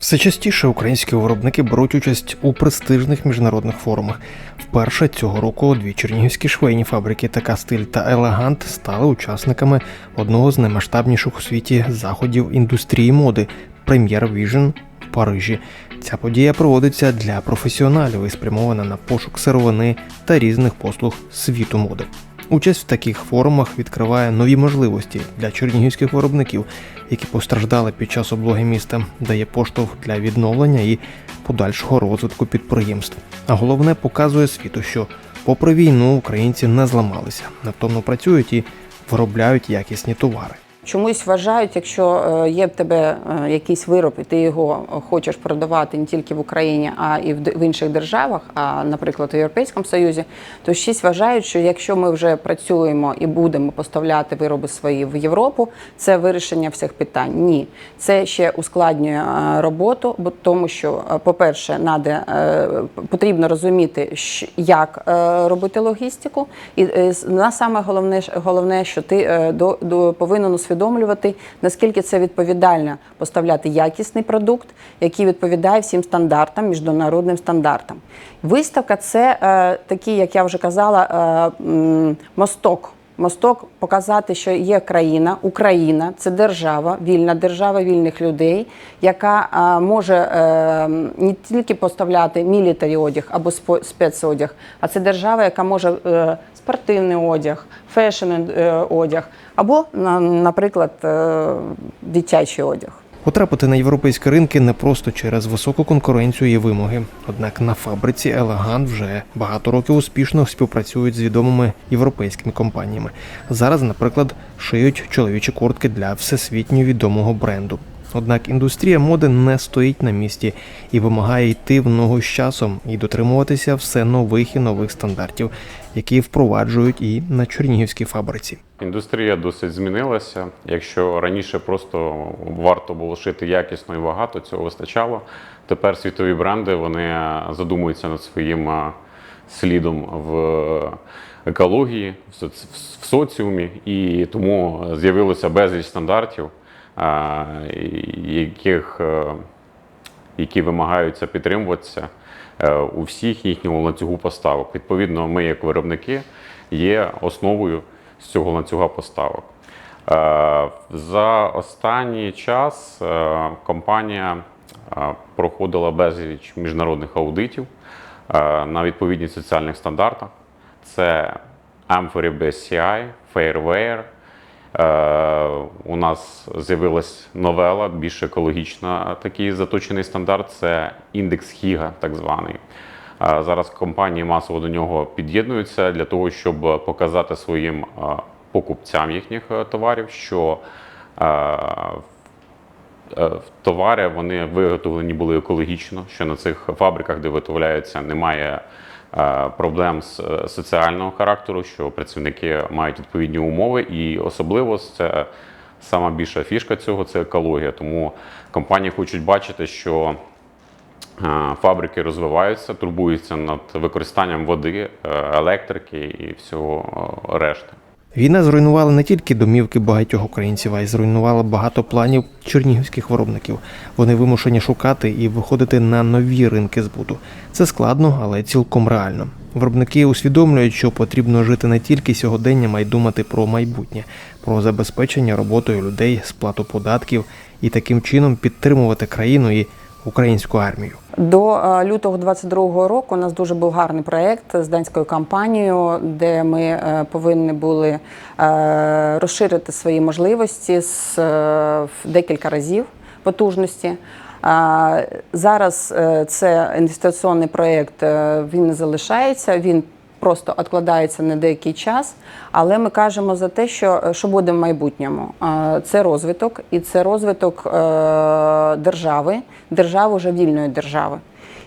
Все частіше українські виробники беруть участь у престижних міжнародних форумах. Вперше цього року дві чернігівські швейні фабрики така стиль та елегант стали учасниками одного з наймасштабніших у світі заходів індустрії моди Прем'єр Vision в Парижі. Ця подія проводиться для професіоналів і спрямована на пошук сировини та різних послуг світу моди. Участь в таких форумах відкриває нові можливості для чернігівських виробників, які постраждали під час облоги міста, дає поштовх для відновлення і подальшого розвитку підприємств. А головне показує світу, що, попри війну, українці не зламалися, натомно працюють і виробляють якісні товари. Чомусь вважають, якщо е, є в тебе е, якийсь вироб, і ти його хочеш продавати не тільки в Україні, а і в інших державах, а наприклад у Європейському Союзі, то щось вважають, що якщо ми вже працюємо і будемо поставляти вироби свої в Європу, це вирішення всіх питань. Ні, це ще ускладнює е, роботу, бо тому що, по-перше, наде, е, потрібно розуміти, як робити логістику, і на саме головне, головне, що ти до, до повинен усвідомлювати, наскільки це відповідально поставляти якісний продукт, який відповідає всім стандартам, міжнародним стандартам. Виставка це е, такий, як я вже казала, е, мосток. Мосток показати, що є країна, Україна це держава, вільна держава вільних людей, яка а, може е, не тільки поставляти мілітарі одяг або спецодяг, а це держава, яка може е, спортивний одяг, фешн е, одяг, або, на- наприклад, е, дитячий одяг. Потрапити на європейські ринки не просто через високу конкуренцію і вимоги. Однак на фабриці Елегант вже багато років успішно співпрацюють з відомими європейськими компаніями. Зараз, наприклад, шиють чоловічі куртки для всесвітньо відомого бренду. Однак індустрія моди не стоїть на місці і вимагає йти в ногу з часом і дотримуватися все нових і нових стандартів, які впроваджують і на чернігівській фабриці. Індустрія досить змінилася. Якщо раніше просто варто було шити якісно і багато, цього вистачало. Тепер світові бренди вони задумуються над своїм слідом в екології, в соціумі, і тому з'явилося безліч стандартів, яких е, які вимагаються підтримуватися е, у всіх їхнього ланцюгу поставок. Відповідно, ми, як виробники, є основою з цього ланцюга поставок. Е, За останній час компанія проходила безліч міжнародних аудитів на відповідність соціальних стандартах. Це Amphory BSCI, Fairware, у нас з'явилась новела, більш екологічна, такий заточений стандарт. Це індекс Хіга, так званий. Е, Зараз компанії масово до нього під'єднуються для того, щоб показати своїм е, покупцям їхніх е, товарів, що е, е, товари вони виготовлені були екологічно, що на цих фабриках, де виготовляються, немає е, проблем з е, соціального характеру, що працівники мають відповідні умови, і особливо це сама більша фішка цього це екологія. Тому компанії хочуть бачити, що е, фабрики розвиваються, турбуються над використанням води, е, електрики і всього е, решти. Війна зруйнувала не тільки домівки багатьох українців, а й зруйнувала багато планів чернігівських виробників. Вони вимушені шукати і виходити на нові ринки збуту. Це складно, але цілком реально. Виробники усвідомлюють, що потрібно жити не тільки сьогоденням, а й думати про майбутнє, про забезпечення роботою людей, сплату податків і таким чином підтримувати країну і українську армію. До е, лютого 22-го року у нас дуже був гарний проєкт з данською компанією, де ми е, повинні були е, розширити свої можливості з декілька разів потужності. Зараз це інвестиційний проєкт, е, він не залишається. Він просто відкладається на деякий час, але ми кажемо за те, що, що буде в майбутньому. Е, Це розвиток, і це розвиток е, держави, держави вже вільної держави.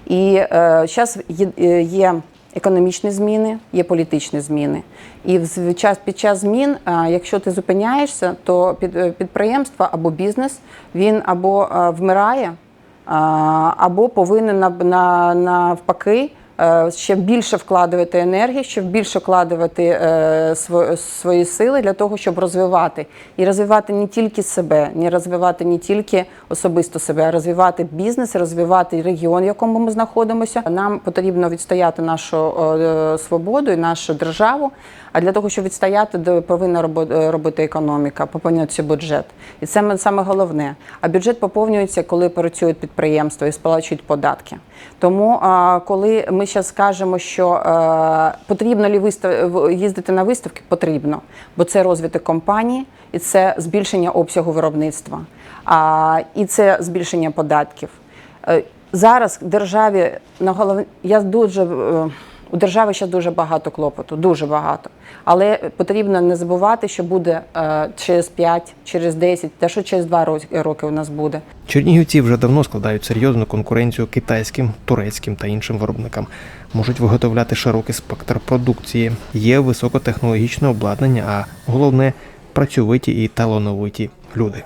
І зараз є, е, економічні зміни, є політичні зміни. І в час під час змін, е, якщо ти зупиняєшся, то під, е, підприємство або бізнес він або е, вмирає, або повинен на, на, навпаки е, е, ще більше вкладувати енергії, ще більше вкладувати е, свої сили для того, щоб розвивати і розвивати не тільки себе, не розвивати не тільки особисто себе, а розвивати бізнес, розвивати регіон, в якому ми знаходимося. Нам потрібно відстояти нашу е, свободу і нашу державу. А для того, щоб відстояти, повинна е, робити економіка, поповнюватися бюджет. І це саме головне. А бюджет поповнюється, коли працюють підприємства і сплачують податки. Тому, коли ми зараз скажемо, що е, потрібно лі їздити на виставки, потрібно, бо це розвиток компанії і це збільшення обсягу виробництва, і це збільшення податків. Е, Зараз державі на я дуже е, у держави ще дуже багато клопоту, дуже багато. Але потрібно не забувати, що буде е, через 5, через 10, та що через 2 роки у нас буде. Чернігівці вже давно складають серйозну конкуренцію китайським, турецьким та іншим виробникам. Можуть виготовляти широкий спектр продукції, є високотехнологічне обладнання, а головне працьовиті і талановиті люди.